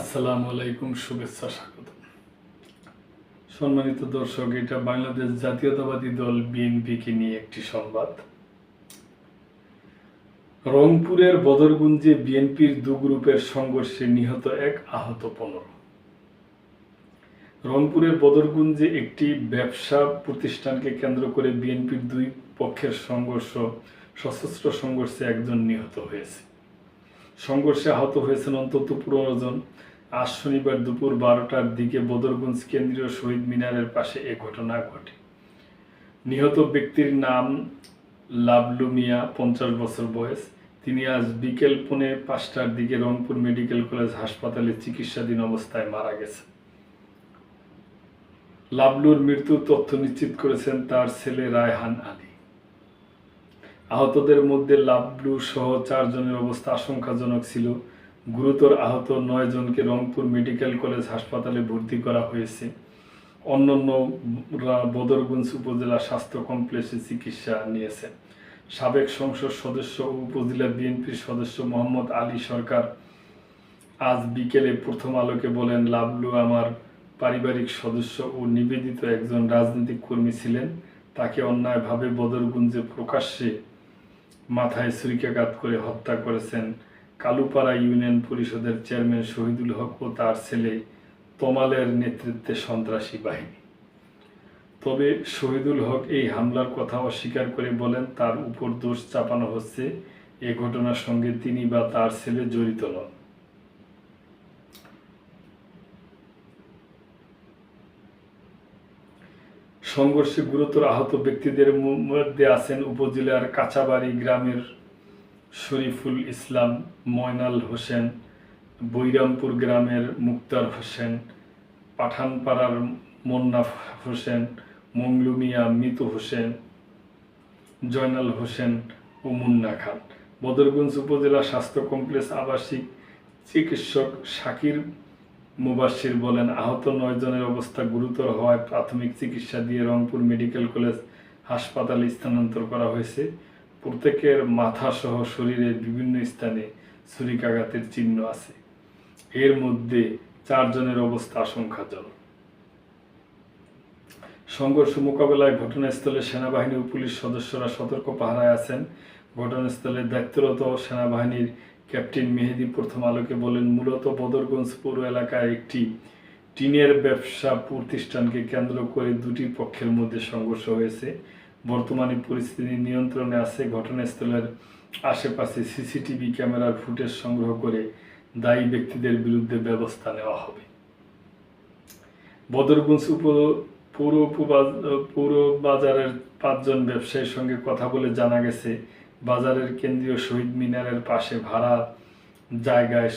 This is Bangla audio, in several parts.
আসসালামু আলাইকুম, শুভেচ্ছা, স্বাগত। সম্মানিত দর্শক, এটা বাংলাদেশ জাতীয়তাবাদী দল বিএনপিকে নিয়ে একটি সংবাদ। রংপুরের বদরগুঞ্জে বিএনপির দু গ্রুপের সংঘর্ষে নিহত এক আহত পনেরো। রংপুরের বদরগুঞ্জে একটি ব্যবসা প্রতিষ্ঠানকে কেন্দ্র করে বিএনপির দুই পক্ষের সংঘর্ষ, সশস্ত্র সংঘর্ষে একজন নিহত হয়েছে। সংঘর্ষে আহত হয়েছেন অন্তত পনেরো জন। আজ শনিবার দুপুর বারোটার দিকে বদরগঞ্জ কেন্দ্রীয় শহীদ মিনারের পাশে এ ঘটনা ঘটে। নিহত ব্যক্তির নাম লাবলু মিয়া, পঞ্চাশ বছর বয়স। তিনি আজ বিকেল পৌনে পাঁচটার দিকে রংপুর মেডিকেল কলেজ হাসপাতালে চিকিৎসাধীন অবস্থায় মারা গেছেন। লাবলুর মৃত্যু তথ্য নিশ্চিত করেছেন তার ছেলে রায়হান আলী। আহতদের মধ্যে লাবলু সহ চারজনের অবস্থা আশঙ্কাজনক ছিল। গুরুতর আহত নয় জনকে রংপুর মেডিকেল কলেজ হাসপাতালে ভর্তি করা হয়েছে। অন্যান্যরা বদরগঞ্জ উপজেলা স্বাস্থ্য কমপ্লেক্সে চিকিৎসা নিয়েছেন সাবেক সংসদ সদস্য ও উপজেলা বিএনপির সদস্য মোহাম্মদ আলী সরকার আজ বিকেলে প্রথম আলোকে বলেন, লাবলু আমার পারিবারিক সদস্য ও নিবেদিত একজন রাজনৈতিক কর্মী ছিলেন। তাকে অন্যায়ভাবে বদরগুঞ্জে প্রকাশ্যে মাথায় ছুরিকাঘাত করে হত্যা করেছেন কালুপাড়া ইউনিয়ন পরিষদের চেয়ারম্যান শহীদুল হক ও তার ছেলে তমালের নেতৃত্বে সন্ত্রাসী বাহিনী। তবে শহীদুল হক এই হামলার কথা অস্বীকার করে বলেন, তার উপর দোষ চাপানো হচ্ছে, এ ঘটনার সঙ্গে তিনি বা তার ছেলে জড়িত নন। সংঘর্ষে গুরুতর আহত ব্যক্তিদের মধ্যে আছেন উপজেলার কাঁচাবাড়ি গ্রামের শরীফুল ইসলাম, ময়নাল হোসেন, বৈরামপুর গ্রামের মুক্তার হোসেন, পাঠানপাড়ার মোন্নাফ হোসেন, মংলু মিয়া মিতু হোসেন, জয়নাল হোসেন ও মুন্না খান। বদরগঞ্জ উপজেলা স্বাস্থ্য কমপ্লেক্স আবাসিক চিকিৎসক শাকির মুবাসির বলেন, আহত নয় জনের অবস্থা গুরুতর হওয়ায় প্রাথমিক চিকিৎসা দিয়ে রংপুর মেডিকেল কলেজ হাসপাতালে স্থানান্তর করা হয়েছে। প্রত্যেকের মাথা সহ শরীরের বিভিন্ন স্থানে ছুরিকাঘাতের চিহ্ন আছে। এর মধ্যে চারজনের অবস্থা আশঙ্কাজনক। সংঘর্ষ মোকাবেলায় ঘটনাস্থলে সেনাবাহিনী ও পুলিশ সদস্যরা সতর্ক পাহারায় আছেন। ঘটনাস্থলে দায়িত্বরত সেনাবাহিনীর ক্যাপ্টেন মেহেদি প্রথম আলোকে বলেন, মূলত বদরগঞ্জ পৌর এলাকায় একটি টিনের ব্যবসা প্রতিষ্ঠানকে কেন্দ্র করে দুটি পক্ষের মধ্যে সংঘর্ষ হয়েছে। বর্তমানে পরিস্থিতি নিয়ন্ত্রণে আছে। ঘটনাস্থলের আশেপাশে সিসিটিভি ক্যামেরার ফুটেজ সংগ্রহ করে দায়ী ব্যক্তিদের বিরুদ্ধে ব্যবস্থা নেওয়া হবে। বদরগঞ্জ উপ, পৌর পৌর বাজারের পাঁচজন ব্যবসায়ীর সঙ্গে কথা বলে জানা গেছে বাজারের কেন্দ্রীয় শহীদ মিনারের পাশে ভাড়া জায়গায়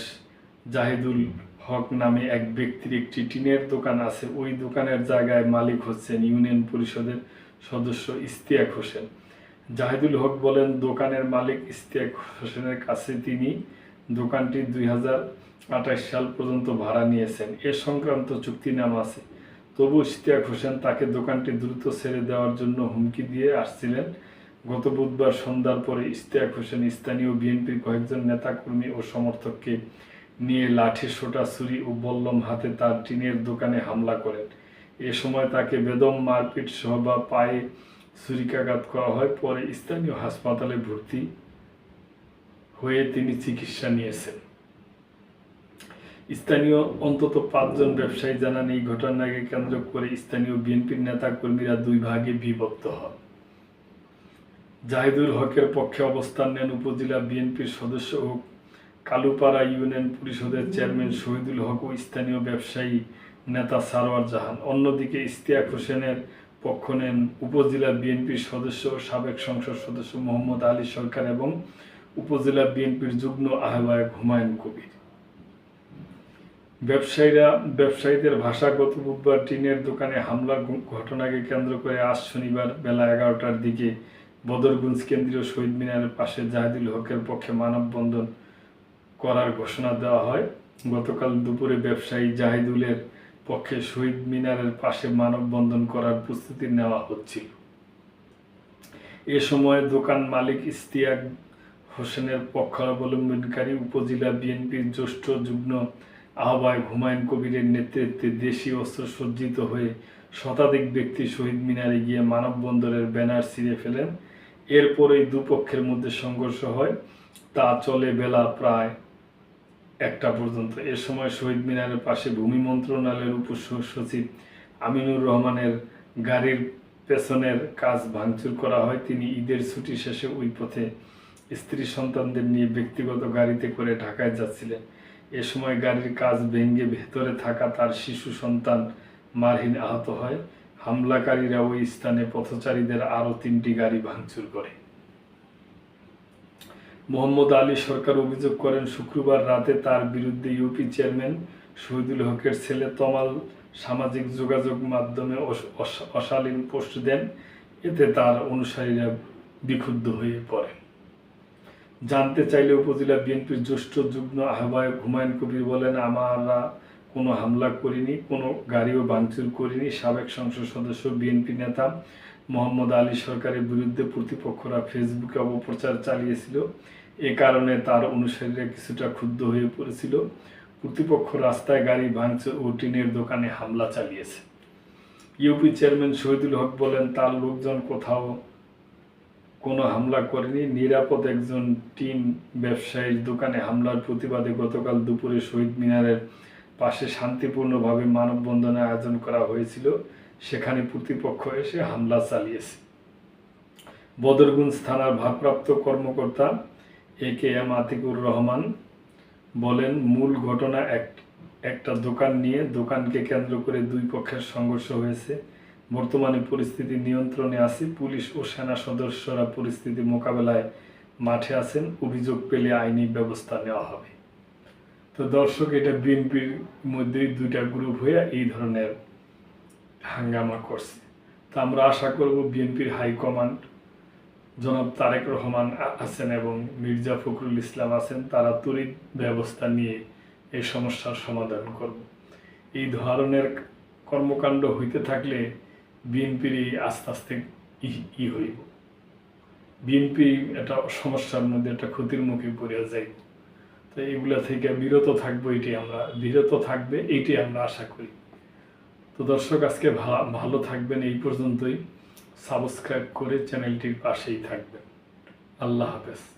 জাহিদুল হক নামে এক ব্যক্তির একটি টিনের দোকান আছে। ওই দোকানের জায়গায় মালিক হচ্ছেন ইউনিয়ন পরিষদের সদস্য ইস্তিয়াক হোসেন। জাহিদুল হক বলেন, দোকানের মালিক ইস্তিয়াক হোসেনের কাছে তিনি দোকানটি দুই হাজার আঠাশ সাল পর্যন্ত ভাড়া নিয়েছেন। এ সংক্রান্ত চুক্তিনামা আছে। তবু ইশতিয়াক হোসেন তাকে দোকানটি দ্রুত ছেড়ে দেওয়ার জন্য হুমকি দিয়ে আসছিলেন। গত বুধবার সন্ধ্যার পরে ইশতিয়াক হোসেন, স্থানীয় বিএনপির কয়েকজন নেতাকর্মী ও সমর্থককে নিয়ে লাঠি সোটা ছুরি ও বল্লম হাতে তার টিনের দোকানে হামলা করেন। এ সময় তাকে বেদম মারপিট সহ বা পায়ে ছুরিকাঘাত করা হয়। পরে স্থানীয় হাসপাতালে ভর্তি হয়ে তিনি চিকিৎসা নিয়েছেন। স্থানীয় অন্তত পাঁচজন ব্যবসায়ী জানান, এই ঘটনাকে কেন্দ্র করে স্থানীয় বিএনপির নেতা কর্মীরা দুই ভাগে বিভক্ত হন। জাহিদুল হকের পক্ষে অবস্থান নেন উপজেলা বিএনপির সদস্য ও কালুপাড়া ইউনিয়ন পরিষদের চেয়ারম্যান শহীদুল হক ও স্থানীয় ব্যবসায়ী নেতা সারোয়ার জাহান। অন্যদিকে ইস্তিয়াক হোসেনের পক্ষ নেন উপজেলা বিএনপির সদস্য সাবেক সংসদ সদস্য মোহাম্মদ আলী সরকার এবং উপজেলা বিএনপির যুগ্ম আহ্বায়ক হুমায়ুন কবির। ব্যবসায়ীরা ব্যবসায়ীদের ভাষা গত বুধবার টিনের দোকানে হামলার ঘটনাকে কেন্দ্র করে আজ শনিবার বেলা এগারোটার দিকে বদরগঞ্জ কেন্দ্রীয় শহীদ মিনারের পাশে জাহিদুল হকের পক্ষে মানববন্ধন করার ঘোষণা দেওয়া হয়। গতকাল দুপুরে ব্যবসায়ী জাহিদুলের পক্ষে শহীদ মিনারের পাশে মানববন্ধন করার প্রস্তুতি নেওয়া হচ্ছিল। এ সময় দোকান মালিক ইস্তিয়াক হোসেনের পক্ষাবলম্বনকারী উপজেলা বিএনপির জ্যেষ্ঠ যুগ্ম আহ্বায়ক হুমায়ুন কবিরের নেতৃত্বে দেশি অস্ত্র সজ্জিত হয়ে শতাধিক ব্যক্তি শহীদ মিনারে গিয়ে মানববন্ধনের ব্যানার ছিঁড়ে ফেলেন। এরপরেই দুপক্ষের মধ্যে সংঘর্ষ হয়। তা চলে বেলা প্রায় একটা পর্যন্ত। এ সময় শহীদ মিনারের পাশে ভূমি মন্ত্রণালয়ের উপ সচিব আমিনুর রহমানের গাড়ির পেছনের কাজ ভাঙচুর করা হয়। তিনি ঈদের ছুটি শেষে ওই পথে স্ত্রী সন্তানদের নিয়ে ব্যক্তিগত গাড়িতে করে ঢাকায় যাচ্ছিলেন। এ সময় গাড়ির কাজ ভেঙে ভেতরে থাকা তার শিশু সন্তান মারহীন আহত হয়। হামলাকারীরা ওই স্থানে পথচারীদের আরও তিনটি গাড়ি ভাঙচুর করে। মোহাম্মদ আলী সরকার অভিযোগ করেন, শুক্রবার রাতে তার বিরুদ্ধে ইউপি চেয়ারম্যান শহীদুল হকের ছেলে তমাল সামাজিক যোগাযোগ মাধ্যমে অশালীন পোস্ট দেন। এতে তার অনুসারীরা বিক্ষুব্ধ হয়ে পড়ে জানতে চাইলে উপজেলা বিএনপির জ্যেষ্ঠ যুগ্ম আহ্বায়ক হুমায়ুন কবির বলেন, আমরা কোনো হামলা করিনি, কোনো গাড়িও ভাঙচুর করিনি। সাবেক সংসদ সদস্য, বিএনপি নেতা মোহাম্মদ আলী সরকারের বিরুদ্ধে প্রতিপক্ষরা ফেসবুকে অপপ্রচার চালিয়েছিল। এ কারণে তার অনুসারীরা কিছুটা ক্ষুব্ধ হয়ে পড়েছিল। প্রতিপক্ষ রাস্তায় গাড়ি ভাঙচুর ও টিনের দোকানে হামলা চালিয়েছে। ইউপি চেয়ারম্যান শহীদুল হক বলেন, তার লোকজন কোথাও কোনো হামলা করেনি। নিরাপদ একজন টিম ব্যবসায়ীর দোকানে হামলার প্রতিবাদে গতকাল দুপুরে শহীদ মিনারের পাশে শান্তিপূর্ণভাবে মানববন্ধনের আয়োজন করা হয়েছিল, সেখানে প্রতিপক্ষ এসে হামলা চালিয়েছে। বদরগুঞ্জ থানার ভারপ্রাপ্ত কর্মকর্তা A K M Atikur Rahman বলেন, মূল ঘটনা এক, একটা দোকান নিয়ে দোকানকে কেন্দ্র করে দুই পক্ষের সংঘর্ষ হয়েছে। বর্তমানে পরিস্থিতি নিয়ন্ত্রণে আছে। পুলিশ ও সেনা সদস্যরা পরিস্থিতি মোকাবেলায় মাঠে আছেন। অভিযোগ পেলে আইনি ব্যবস্থা নেওয়া হবে। তো দর্শক, এটা বিএনপির মধ্যেই দুইটা গ্রুপ হয়ে এই ধরনের হাঙ্গামা করছে। তো আমরা আশা করব বিএনপির হাইকমান্ড জনাব তারেক রহমান আছেন এবং মির্জা ফখরুল ইসলাম আছেন, তারা তড়িৎ ব্যবস্থা নিয়ে এই সমস্যার সমাধান করব। এই ধরনের কর্মকাণ্ড হইতে থাকলে বিএনপির আস্তে আস্তে ই- হইব। বিএনপি একটা সমস্যার মধ্যে একটা ক্ষতির মুখে পড়ে যাইব। তো এগুলা থেকে বিরত থাকব এটি আমরা, বিরত থাকবে এইটি আমরা আশা করি। তো দর্শক, আজকে ভালো থাকবেন এই পর্যন্তই। সাবস্ক্রাইব করে চ্যানেলটির পাশেই থাকবেন। আল্লাহ হাফেজ।